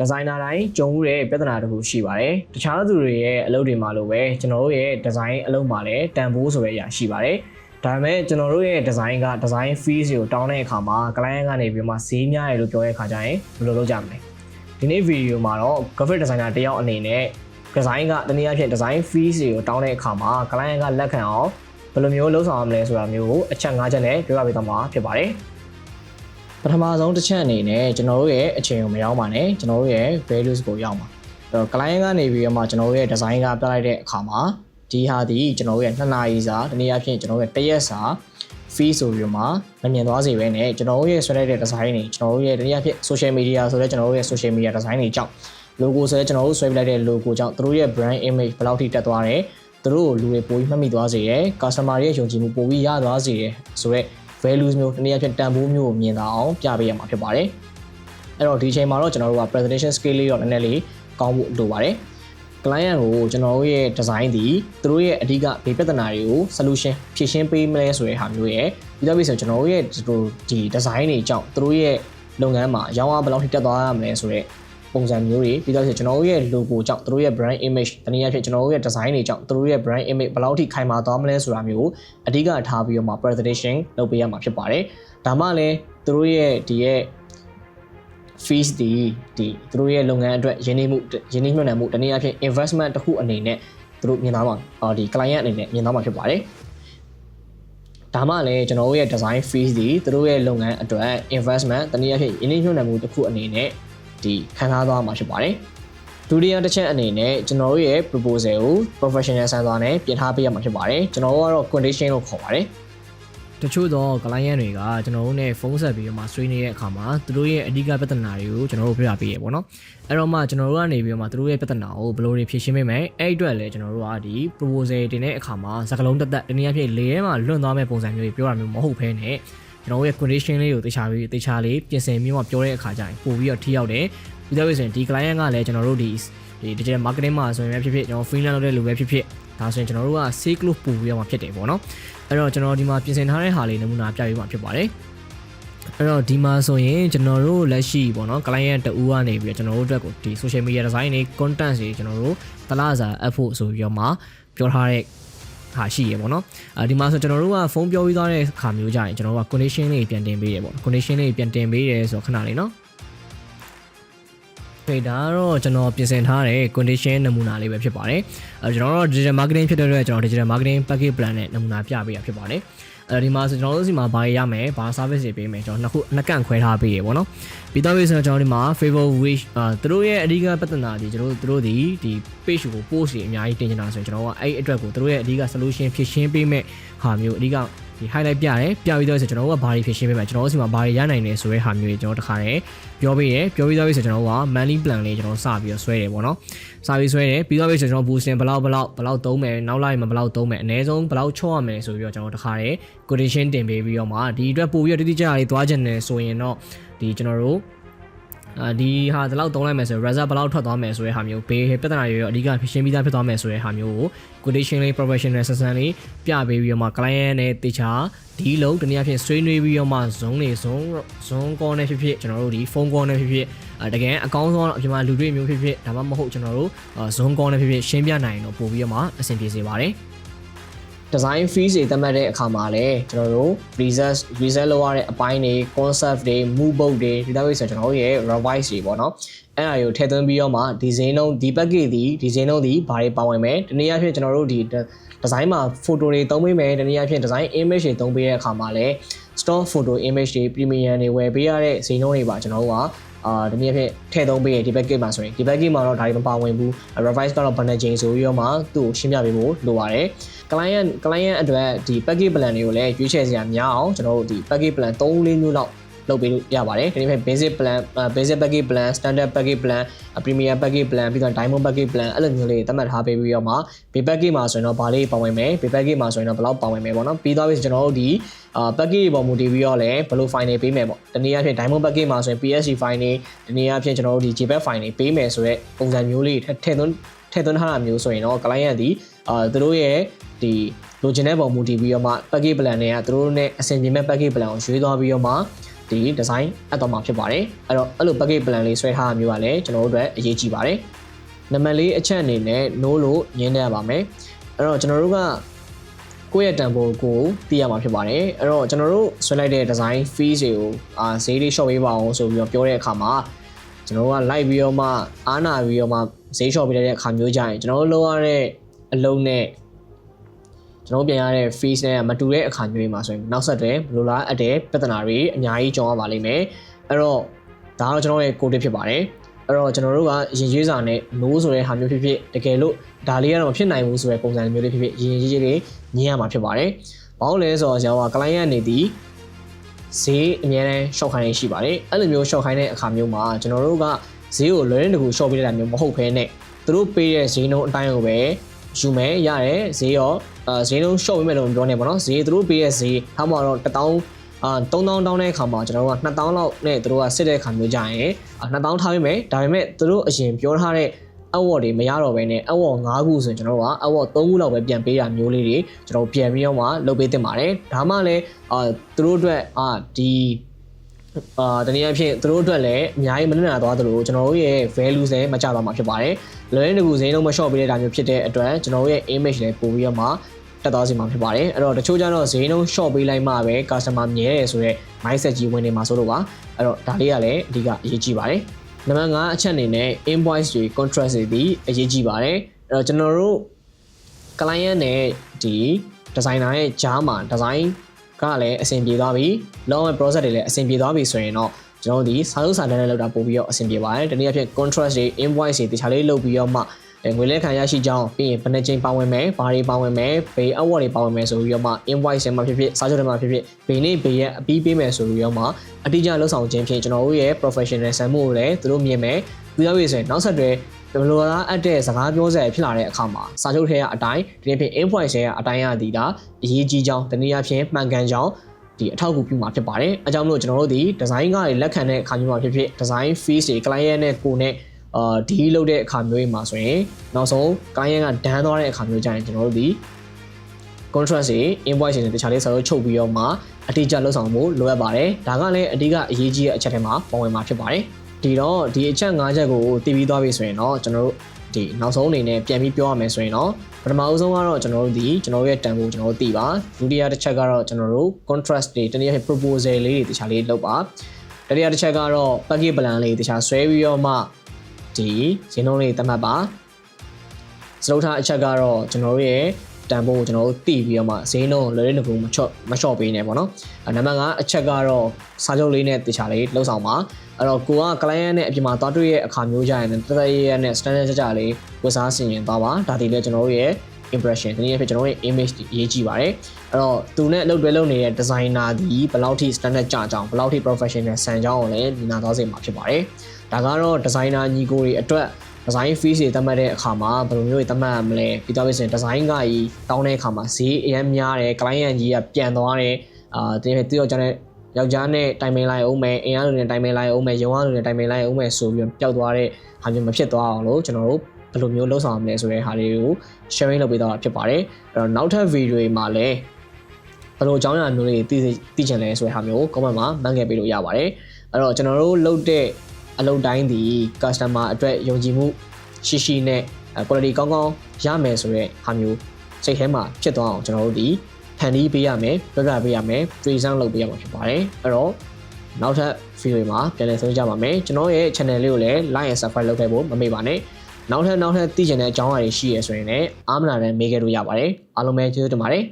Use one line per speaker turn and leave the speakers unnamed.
ဒီဇိုင်နာတိုင်းကြုံမှုတဲ့ပြဿနာတစ်ခုရှိပါတယ်တခြားသူတွေရဲ့အလုပ်တွေမှာလိုပဲကျွန်တော်တို့ရဲ့ဒီဇိုင်းအလုပ်မှာလည်းတန်ဖိုးဆိုတဲ့အရာရှိပါတယ်ဒါပေမဲ့ကျွန်တော်တို့ရဲ့ဒီဇိုင်းကဒီဇိုင်း fees ကိုတောင်းတဲ့အခါမှာ client ကနေပြီးမှဈေးများရလို့ပြောတဲ့အခါကျရင်ဘယ်လိုလုပ်ကြမလဲဒီနေ့ဗီဒီယိုမှာတော့ graphic designer တယောက်အနေနဲ့ဒီဇိုင်းကတနည်းအားဖြင့် design fees ကိုတောင်းတဲ့အခါမှာ client ကလက်ခံအောင်ဘယ်လိုမျိုးလုပ်ဆောင်ရမလဲဆိုတာမျိုးကိုအချက်၅ချက်နဲ့ပြောပြပေးသွားမှာဖြစ်ပါတယ် ပထမဆုံးတစ်ချက်အနေနဲ့ကျွန်တော်တို့ရဲ့အချိန်ကိုမရောက်ပါနဲ့ကျွန်တော်တို့ရဲ့ values ကိုရောက်ပါအဲ့တော့ client ကနေပြီးတော့မှကျွန်တော်တို့ရဲ့ design ကပြလိုက်တဲ့အခါမှာဒီဟာဒီကျွန်တော်တို့ရဲ့2နာရီစာတနည်းအားဖြင့်ကျွန်တော်တို့ရဲ့တစ်ရက်စာ fee ဆိုပြီးတော့မှမမြင်သွားစေပဲနဲ့ကျွန်တော်တို့ရဲ့ဆွဲလိုက်တဲ့ design တွေကျွန်တော်တို့ရဲ့တနည်းအားဖြင့် social media ဆိုတဲ့ကျွန်တော်တို့ရဲ့ social media design တွေကြောင့် logo ဆိုတဲ့ကျွန်တော်တို့ဆွဲပြလိုက်တဲ့ logo ကြောင့်သူတို့ရဲ့ brand image ဘယ်လောက်ထိတက်သွားတယ်သူတို့ကိုလူတွေပိုပြီးမှတ်မိသွားစေတယ် customer ရဲ့ယုံကြည်မှုပိုပြီးရသွားစေတယ်ဆိုတော့ values မျိုးတနည်းအားဖြင့်တန်ဖိုးမျိုးကိုမြင်သာအောင်ပြပေးရမှာဖြစ်ပါတယ်အဲ့တော့ဒီအချိန်မှာတော့ကျွန်တော်တို့က presentation skill လေးတော့နည်းနည်းလေးကောင်းဖို့လိုပါတယ် client ကိုကျွန်တော်တို့ရဲ့ design ဒီသူတို့ရဲ့အဓိကဘေးပြဿနာတွေကို solution ဖြေရှင်းပေးမလဲဆိုတဲ့ဟာမျိုးရဲ့ပြီးတော့ပြီးဆိုကျွန်တော်တို့ရဲ့ဒီ design တွေကြောင့်သူတို့ရဲ့လုပ်ငန်းမှာရောင်းအားဘယ်လောက်ထိတက်သွားရမလဲဆိုတဲ့ ပုံစံမျိုးတွေပြီးတော့ဆိုကျွန်တော်တို့ရဲ့ logo ကြောင့်သူတို့ရဲ့ brand image တနည်းအားဖြင့်ကျွန်တော်တို့ရဲ့ design တွေကြောင့်သူတို့ရဲ့ brand image ဘယ်လောက်ထိခိုင်မာသွားမလဲဆိုတာမျိုးကိုအဓိကထားပြီးတော့မှ presentation လုပ်ပေးရမှာဖြစ်ပါတယ်ဒါမှလည်းသူတို့ရဲ့ဒီရဲ့ fees ဒီဒီသူတို့ရဲ့လုပ်ငန်းအတွက်ရင်းနှီးမှုရင်းနှီးမြှုပ်နှံမှုတနည်းအားဖြင့် investment တစ်ခုအနေနဲ့သူတို့မြင်သားမှာအော်ဒီ client အနေနဲ့မြင်သားမှာဖြစ်ပါတယ်ဒါမှလည်းကျွန်တော်တို့ရဲ့ design fees ဒီသူတို့ရဲ့လုပ်ငန်းအတွက် investment တနည်းအားဖြင့်ရင်းနှီးမြှုပ်နှံမှုတစ်ခုအနေနဲ့ ဒီခံစားသွားမှာဖြစ်ပါတယ်ဒုတိယတစ်ချက်အနေနဲ့ကျွန်တော်တို့ရဲ့ proposal ကို professional ဆန်စွာနဲ့ပြင်ထားပေးရမှာဖြစ်ပါတယ်ကျွန်တော်တို့ကတော့ condition လို့ခေါ်ပါတယ်တချို့တော့ client တွေကကျွန်တော်တို့ ਨੇ ဖုန်းဆက်ပြီးတော့မှဆွေးနေတဲ့အခါမှာသူတို့ရဲ့အဓိကပြဿနာတွေကိုကျွန်တော်တို့ပြပြပေးရပေါ့နော်အဲ့တော့မှကျွန်တော်တို့ကနေပြီးတော့မှသူတို့ရဲ့ပြဿနာကိုဘယ်လိုတွေဖြေရှင်းပေးမယ်အဲ့အတွက်လည်းကျွန်တော်တို့ကဒီ proposal တင်တဲ့အခါမှာစကားလုံးတက်တက်တနည်းအားဖြင့်လေထဲမှာလွန့်သွားမဲ့ပုံစံမျိုးတွေပြောတာမျိုးမဟုတ်ဘဲနဲ့ ကျွန်တော်တို့ရဲ့ condition လေးကိုတေချာပြီးတေချာလေးပြင်ဆင်ပြီးမှပြောတဲ့အခါကျရင်ပို့ပြီးတော့ထိရောက်တယ်ပြီးတော့ဆိုရင်ဒီ client ကလည်းကျွန်တော်တို့ဒီဒီ digital marketing မှာဆိုရင်ပဲဖြစ်ဖြစ်ကျွန်တော် freelance လုပ်တဲ့လူပဲဖြစ်ဖြစ်ဒါဆိုရင်ကျွန်တော်တို့က sales လို့ပို့ပြီးတော့မှဖြစ်တယ်ပေါ့နော်အဲ့တော့ကျွန်တော်ဒီမှာပြင်ဆင်ထားတဲ့ဟာလေးနမူနာပြပေးမှာဖြစ်ပါတယ်အဲ့တော့ဒီမှာဆိုရင်ကျွန်တော်တို့လက်ရှိပေါ့နော် client တူကနေပြီးတော့ကျွန်တော်တို့အတွက်ကိုဒီ social media design တွေ content တွေကျွန်တော်တို့တလားစာအပ်ဖို့ဆိုပြီးတော့မှပြောထားတဲ့ ဟာရှိရပေါ့နော်အဲဒီမှာဆိုကျွန်တော်တို့ကဖုန်းပြောပြီးသွားတဲ့ခါမျိုးကြရင်ကျွန်တော်တို့က condition လေးပြန်တင်ပေးရပေါ့ condition လေးပြန်တင်ပေးရဲဆိုတော့ခဏလေးနော်ဖေဒါကတော့ကျွန်တော်ပြင်ဆင်ထားတဲ့ condition နမူနာလေးပဲဖြစ်ပါတယ်အဲကျွန်တော်တို့ digital marketing ဖြစ်တဲ့အတွက်ကျွန်တော် digital marketing package plan နဲ့နမူနာပြပေးရဖြစ်ပါတယ် အဲဒီမှာဆိုကျွန်တော်တို့စီမှာဘာရရမယ်ဘာ service တွေပေးမယ်ကျွန်တော်နှစ်ခုနှစ်ကန့်ခွဲထားပေးရပေါ့နော်ပြီးတော့ပြီဆိုတော့ကျွန်တော်ဒီမှာ favor wish အာသူတို့ရဲ့အဓိကပြဿနာဒီကျွန်တော်တို့သူတို့ဒီဒီ page ကို post တွေအများကြီးတင်နေတာဆိုရင်ကျွန်တော်ကအဲ့အတွက်ကိုသူတို့ရဲ့အဓိက solution ဖြည့်ရှင်းပေးမဲ့ဟာမျိုးအဓိက ဒီ highlight ပြတယ်ပြပြီးတော့ဆိုကျွန်တော်တို့ကဘာတွေဖြည့်ရှင်းပေးမယ်ကျွန်တော်တို့စီမှာဘာတွေရနိုင်တယ်ဆိုတဲ့ဟာမျိုးတွေကျွန်တော်တခါတည်းပြောပေးရပြောပြီးတော့ဆိုကျွန်တော်တို့က monthly plan လေးကျွန်တော်စပြီးတော့ဆွဲတယ်ပေါ့နော်စပြီးဆွဲတယ်ပြီးတော့ဆိုကျွန်တော် boosting ဘလောက်ဘလောက်ဘလောက်သုံးမယ်နောက်လိုက်မှာဘလောက်သုံးမယ်အနည်းဆုံးဘလောက်ချော့ရမယ်ဆိုပြီးတော့ကျွန်တော်တခါတည်း quotation တင်ပေးပြီးတော့မှဒီအတွက်ပို့ပြီးတော့တိတိကျကျလေးသွားချင်တယ်ဆိုရင်တော့ဒီကျွန်တော်တို့ အာဒီဟာဒီလောက်သုံးလိုက်မယ်ဆိုရင် result ဘယ်လောက်ထွက်သွားမယ်ဆိုတဲ့ဟာမျိုးဘေးပြဿနာတွေရောအဓိကဖြေရှင်းပြီးသားဖြစ်သွားမယ်ဆိုတဲ့ဟာမျိုးကို quotation လေး professional ဆန်ဆန်လေးပြပေးပြီးတော့မှ client နဲ့တေချာဒီလုံးတနည်းအားဖြင့်ဆွေးနွေးပြီးတော့မှ zone တွေ zone zone call နဲ့ဖြစ်ဖြစ်ကျွန်တော်တို့ဒီ phone call နဲ့ဖြစ်ဖြစ်အဲတကယ်အကောင်းဆုံးတော့အပြင်မှာလူတွေမျိုးဖြစ်ဖြစ်ဒါမှမဟုတ်ကျွန်တော်တို့ zone call နဲ့ဖြစ်ဖြစ်ရှင်းပြနိုင်တော့ပို့ပြီးတော့မှအဆင်ပြေစေပါတယ် design fees တွေသတ်မှတ်တဲ့အခါမှာလည်းကျွန်တော်တို့ research research လုပ်ရတဲ့အပိုင်းတွေ concept တွေ mood board တွေ database ဆိုကျွန်တော်တို့ရဲ့ revise တွေပေါ့နော်အဲ့အရာကိုထည့်သွင်းပြီးတော့မှ design လုံးဒီ package ဒီ design လုံးဒီဘာတွေပါဝင်မယ်တနည်းအားဖြင့်ကျွန်တော်တို့ဒီ design မှာ photo တွေသုံးပေးမယ်တနည်းအားဖြင့် design image တွေသုံးပေးတဲ့အခါမှာလည်း stock photo image တွေ premium တွေဝယ်ပေးရတဲ့ဈေးနှုန်းတွေပါကျွန်တော်တို့က အာဒီနေ့အဖြစ်ထည့်သုံးပေးရဒီ package မှာဆိုရင်ဒီ package မှာတော့ဒါတွေမပါဝင်ဘူး revise ကတော့ bundle chain ဆိုပြီးတော့မှသူ့ကိုရှင်းပြပေးဖို့လိုပါတယ် client client အတွက်ဒီ package plan တွေကိုလည်းရွေးချယ်စရာများအောင်ကျွန်တော်တို့ဒီ package plan 3 4မျိုးလောက် လုပ်ပေးလို့ရပါတယ်ဒီနေ့ basic plan basic package plan standard package plan premium package plan ပြီးတော့ diamond package plan အဲ့လိုမျိုးလေးသတ်မှတ်ထားပေးပြီးတော့မှ B package မှာဆိုရင်တော့ဗာလေးပါဝင်မယ် B package မှာဆိုရင်တော့ဘယ်လောက်ပါဝင်မယ်ပေါ့နော်ပြီးသွားပြီဆိုကျွန်တော်တို့ဒီအာ package ပေါ်မူတည်ပြီးတော့လည်းဘယ်လို file တွေပေးမယ်ပေါ့တနည်းအားဖြင့် diamond package မှာဆိုရင် PSG file တွေတနည်းအားဖြင့်ကျွန်တော်တို့ဒီ JPEG file တွေပေးမယ်ဆိုတော့ပုံစံမျိုးလေးထည့်သွင်းထည့်သွင်းထားတာမျိုးဆိုရင်တော့ client ဒီအာသူတို့ရဲ့ဒီလိုချင်တဲ့ပုံမူတည်ပြီးတော့မှ package plan တွေကသူတို့နဲ့အဆင်ပြေမဲ့ package plan ကိုရွေးသွားပြီးတော့မှ ဒီ design အပ်တော့မှာဖြစ်ပါတယ်အဲ့တော့အဲ့လို package plan လေးဆွဲထားတာမျိုးကလည်းကျွန်တော်တို့အတွက်အရေးကြီးပါတယ်နံပါတ်လေးအချက်အနေနဲ့ no လို့ညင်းနေရပါမယ်အဲ့တော့ကျွန်တော်တို့ကကိုယ့်ရဲ့တန်ဖိုးကိုသိရမှာဖြစ်ပါတယ်အဲ့တော့ကျွန်တော်တို့ဆွဲလိုက်တဲ့ design fees တွေကိုအာဈေးလေး short ပေးပါအောင်ဆိုပြီးတော့ပြောတဲ့အခါမှာကျွန်တော်တို့က like ပြီးတော့မှအားနာပြီးတော့မှဈေး short ပေးတဲ့အခါမျိုးကြရင်ကျွန်တော်တို့လုပ်ရတဲ့အလုံးနဲ့ ကျွန်တော်တို့ပြန်ရတဲ့ fees နဲ့မတူတဲ့အခါမျိုးတွေမှာဆိုရင်နောက်ဆက်တွဲဘယ်လိုလားအပ်တဲ့ပြဿနာတွေအများကြီးကြုံရပါလိမ့်မယ်အဲ့တော့ဒါကတော့ကျွန်တော်ရဲ့ code ဖြစ်ပါတယ်အဲ့တော့ကျွန်တော်တို့ကရင်ရေးစာနဲ့ no ဆိုတဲ့ဟာမျိုးဖြစ်ဖြစ်တကယ်လို့ဒါလေးကတော့မဖြစ်နိုင်ဘူးဆိုတဲ့ပုံစံမျိုးလေးဖြစ်ဖြစ်ရင်ရေးရေးလေးညင်းရမှာဖြစ်ပါတယ်။ဘာလို့လဲဆိုတော့ကျွန်တော်က client ကနေဒီဈေးအများတန်း short ခိုင်းနေရှိပါတယ်။အဲ့လိုမျိုး short ခိုင်းတဲ့အခါမျိုးမှာကျွန်တော်တို့ကဈေးကိုလွယ်တဲ့တကူ short ပေးလိုက်တာမျိုးမဟုတ်ဘဲနဲ့သူတို့ပေးတဲ့ဈေးနှုန်းအတိုင်းကိုပဲ ယူမယ်ရတယ်ဈေးရောအဲဈေးနှုန်း short ပေးမယ်လို့မပြောနဲ့ပေါ့နော်ဈေးသူတို့ပေးတဲ့ဈေးထားမှာတော့1000အာ3000တောင်းတဲ့အခါမှာကျွန်တော်တို့က2000လောက်နဲ့သူတို့ကစစ်တဲ့အခါမျိုးကြရင်2000ထားပေးမယ်ဒါပေမဲ့သူတို့အရင်ပြောထားတဲ့အဝေါ်တွေမရတော့ဘဲနဲ့အဝေါ်5ခုဆိုရင်ကျွန်တော်တို့ကအဝေါ်3ခုလောက်ပဲပြန်ပေးတာမျိုးလေးတွေကျွန်တော်ပြန်ပြီးတော့မှလုပ်ပေးတင်ပါတယ်ဒါမှလည်းအာသူတို့အတွက်အာဒီ အာတနည်းအားဖြင့်သူတို့အတွက်လည်းအများကြီးမနှနာသွားသလိုကျွန်တော်တို့ရဲ့ value လည်းမကျသွားမှာဖြစ်ပါတယ်လွယ်ရင်တကူဈေးနှုန်းမလျှော့ပေးတဲ့ဒါမျိုးဖြစ်တဲ့အတွက်ကျွန်တော်တို့ရဲ့ image လည်းပို့ပြီးတော့မှတက်သွားစီမှာဖြစ်ပါတယ်အဲ့တော့တချို့ကျတော့ဈေးနှုန်း short ပေးလိုက်မှပဲ customer မြဲတယ်ဆိုတော့ mindset ကြီးဝင်နေမှာဆိုလို့ပါအဲ့တော့ဒါလေးကလည်းအဓိကအရေးကြီးပါတယ်နံပါတ်5အချက်အနေနဲ့ invoice တွေ contract တွေဒီအရေးကြီးပါတယ်အဲ့တော့ကျွန်တော်တို့ client နဲ့ဒီ designer ရဲ့ကြားမှာ design ကလည်းအဆင်ပြေသွားပြီလုံးဝ process တွေလည်းအဆင်ပြေသွားပြီဆိုရင်တော့ကျွန်တော်တို့ဒီစာချုပ်စာတမ်းနဲ့လောက်တာပို့ပြီးတော့အဆင်ပြေပါတယ်တနည်းအားဖြင့် contract တွေ invoice တွေတခြားလေးလုပ်ပြီးတော့မှငွေလဲခံရရှိကြောင်းပြီးရင်ဘယ်နှချိန်ပါဝင်မယ်ဘာတွေပါဝင်မယ်ဘေး award တွေပါဝင်မယ်ဆိုပြီးတော့မှ invoice တွေမှာဖြစ်ဖြစ်စာချုပ်တွေမှာဖြစ်ဖြစ်ဘေးနေ့ဘေးရက်အပြီးပေးမယ်ဆိုပြီးတော့မှအတိအကျလှုပ်ဆောင်ခြင်းဖြင့်ကျွန်တော်တို့ရဲ့ professional ဆန်မှုကိုလည်းသူတို့မြင်မယ်ပြီးတော့ပြီဆိုရင်နောက်ဆက်တွဲ ဘယ်လိုလားအပ်တဲ့စကားပြောစရာဖြစ်လာတဲ့အခါမှာစာချုပ်ထဲကအတိုင်းဒီနေ့ဖြင့် invoice ထဲကအတိုင်းရသည်ဒါအရေးကြီးကြောင်းတနည်းအားဖြင့်မှန်ကန်ကြောင်းဒီအထောက်အကူပြုမှာဖြစ်ပါတယ်။အဲကြောင့်မလို့ကျွန်တော်တို့ဒီ design ကလက်ခံတဲ့အခါမျိုးမှာဖြစ်ဖြစ် design fees တွေ client နဲ့ကိုနဲ့အာဒီလုပ်တဲ့အခါမျိုးတွေမှာဆိုရင်နောက်ဆုံး client ကဒန်းသွားတဲ့အခါမျိုးကျရင်ကျွန်တော်တို့ဒီ contract တွေ invoice တွေတခြားလေးစာချုပ်ချုပ်ပြီးတော့မှအတိအကျလုပ်ဆောင်ဖို့လိုအပ်ပါတယ်။ဒါကလည်းအဓိကအရေးကြီးတဲ့အချက်ထဲမှာပါဝင်မှာဖြစ်ပါတယ်။ ဒီတော့ဒီအချက်၅ချက်ကိုတည်ပြီးသွားပြီဆိုရင်တော့ကျွန်တော်တို့ဒီနောက်ဆုံးအနေနဲ့ပြန်ပြီးပြောရမယ်ဆိုရင်တော့ပထမအဆုံးကတော့ကျွန်တော်တို့ဒီကျွန်တော်တို့ရဲ့တန်ဖိုးကျွန်တော်တို့သိပါဒုတိယတစ်ချက်ကတော့ကျွန်တော်တို့ contrast တွေတနည်းအားဖြင့် proposal လေးတွေတခြားလေးလုပ်ပါတတိယတစ်ချက်ကတော့ package plan လေးတခြားဆွဲပြီးတော့မှဒီရင်းနှုန်းလေးသတ်မှတ်ပါစလုံးထားအချက်ကတော့ကျွန်တော်တို့ရဲ့တန်ဖိုးကိုကျွန်တော်တို့တည်ပြီးတော့မှဈေးနှုန်းလွယ်လွယ်ကူမချော့မချော့ပေးနေပေါ့နော်နံပါတ်5အချက်ကတော့စာချုပ်လေးနဲ့တခြားလေးလှုပ်ဆောင်ပါ အဲ့တော့ကိုက client နဲ့အပြင်မှာသွားတွေ့ရဲ့အခါမျိုးကြရင်တသက်ရရနဲ့ standard ကြကြလေးဝတ်စားဆင်ရင်သွားပါဒါဒီလည်းကျွန်တော်တို့ရဲ့ impression ဒီနေ့ဖြစ်ကျွန်တော်ရဲ့ image ဒီအရေးကြီးပါတယ်အဲ့တော့သူနဲ့အလုပ်တွဲလုပ်နေတဲ့ designer ဒီဘယ်လောက်ထိ standard ကြကြအောင်ဘယ်လောက်ထိ professional ဆန်ကြအောင်လည်းညီနာသွားစေမှာဖြစ်ပါတယ်ဒါကတော့ designer ညီကိုတွေအတွက် design fees တွေသတ်မှတ်တဲ့အခါမှာဘယ်လိုမျိုးတွေသတ်မှတ်မလဲပြီးတော့ဆိုရင် design ကကြီးတောင်းတဲ့အခါမှာဈေးအရင်များတယ် client ကြီးကပြန်သွားတယ်အာဒီသူယောက်ျားနဲ့ ယောက်ျားနဲ့တိုင်ပင်လိုက်အောင်မယ်အင်အားလူနဲ့တိုင်ပင်လိုက်အောင်မယ်ရုံအားလူနဲ့တိုင်ပင်လိုက်အောင်မယ်ဆိုပြီးပျောက်သွားတဲ့ဟာမျိုးမဖြစ်သွားအောင်လို့ကျွန်တော်တို့ဘယ်လိုမျိုးလုပ်ဆောင်ရမလဲဆိုတဲ့ဟာလေးကို sharing လုပ်ပေးတော့ဖြစ်ပါတယ်အဲ့တော့နောက်ထပ် video တွေမှာလည်းဘယ်လိုအကြောင်းအရာမျိုးတွေသိသိချင်လဲဆိုတဲ့ဟာမျိုး comment မှာမှန်ခဲ့ပေးလို့ရပါတယ်အဲ့တော့ကျွန်တော်တို့လုပ်တဲ့အလုပ်တိုင်းဒီ customer အတွက်ယုံကြည်မှုရှိရှိနဲ့ quality ကောင်းကောင်းရမယ်ဆိုတဲ့ဟာမျိုးစိတ်ထဲမှာဖြစ်သွားအောင်ကျွန်တော်တို့ဒီ ဖန်တီးပေးရမယ်ပြပြပေးရမယ် present လုပ်ပေးရမှာဖြစ်ပါတယ်အဲ့တော့နောက်ထပ် video မှာပြန်လည်ဆွေးနွေးကြပါမယ်ကျွန်တော်ရဲ့ channel လေးကိုလည်း like and subscribe လုပ်ခဲ့ဖို့မမေ့ပါနဲ့နောက်ထပ်နောက်ထပ်သိချင်တဲ့အကြောင်းအရာတွေရှိရဆိုရင်လည်းအားမနာနဲ့မေးခဲ့လို့ရပါတယ်အားလုံးပဲကျေးဇူးတင်ပါတယ်